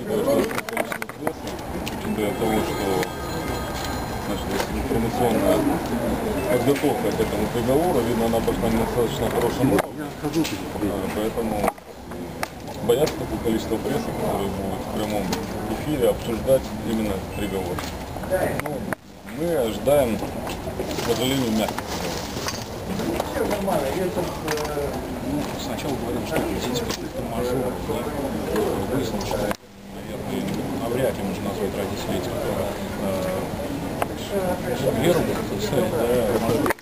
Учитывая того, что значит, информационная подготовка к этому приговору, видно, она пошла не достаточно хорошем уровне. Поэтому боятся такое количество прессы, которые будут в прямом эфире обсуждать именно приговор. Ну, мы ожидаем, к сожалению, мягких. Ну, сначала говорил, что здесь какой-то мажор, и выяснилось, что, наверное, навряд ли можно назвать родителей этих э, веру, сказать, да, мажор,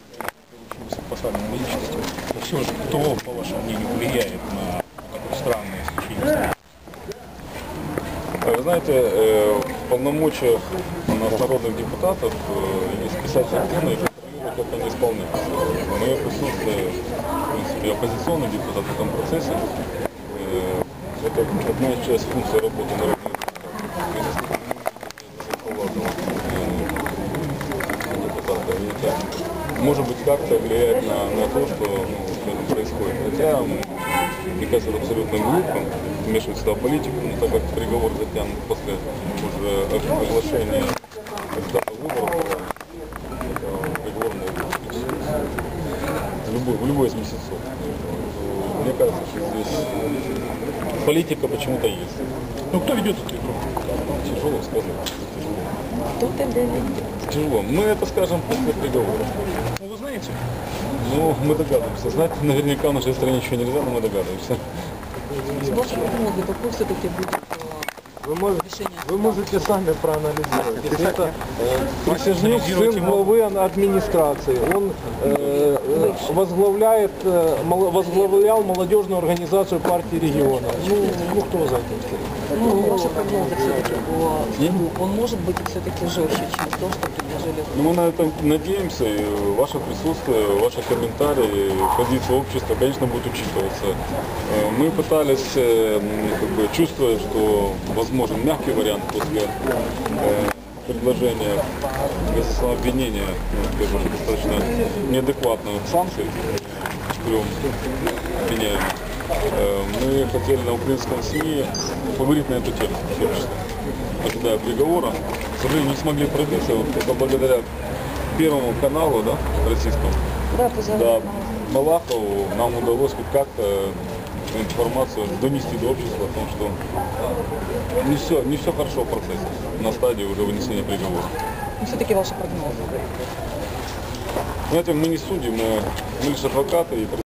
посадной личности. Все же, кто, по вашему мнению, влияет на такое странное стечение Вы знаете, э, в полномочиях народных депутатов э, есть писать законы как они исполняются. Мое присутствие, в принципе, оппозиционный депутат в этом процессе, э, это одна из часть функций работы народных депутатов. депутата. И это, может быть, как-то влияет на, на то, что ну, это происходит. Хотя, мне кажется, это абсолютно глупо вмешивать сюда политику, но так как приговор затянут после уже ог- оглашения результата выборов, приговор в любой, в любой из месяцев. Мне кажется, что здесь политика почему-то есть. Ну, кто ведет эту сказать. Тяжело. Кто тебе ведет? Тяжело. Мы это скажем после приговора. Ну, вы знаете, Ну, мы догадываемся. Знать наверняка в нашей стране еще нельзя, но мы догадываемся. С вашей прогнозы, какой все-таки будет Вы можете, вы можете сами проанализировать. Это э, сын главы администрации, он э, э, возглавляет, э, возглавлял молодежную организацию партии региона. Ну, ну кто за этим стоит? Ну, ваши прогнозы все-таки по он может быть все-таки жестче, чем то, что предложили Ну, мы на это надеемся, и ваше присутствие, ваши комментарии, позиция общества, конечно, будет учитываться. Э, Мы пытались, как бы, чувствуя, что возможен мягкий вариант после э, предложения государственного обвинения, ну, скажем, достаточно неадекватных санкций четырем обвиняемым, э, мы хотели на украинском СМИ поговорить на эту тему, ожидая приговора. К сожалению, не смогли пробиться, вот только благодаря Первому каналу, да, российскому, Да, да. Малахову нам удалось хоть как-то информацию донести до общества о том, что не все, не все хорошо в процессе, на стадии уже вынесения приговора. Ну, все-таки ваши прогнозы. Знаете, мы не судьи, мы, мы лишь адвокаты и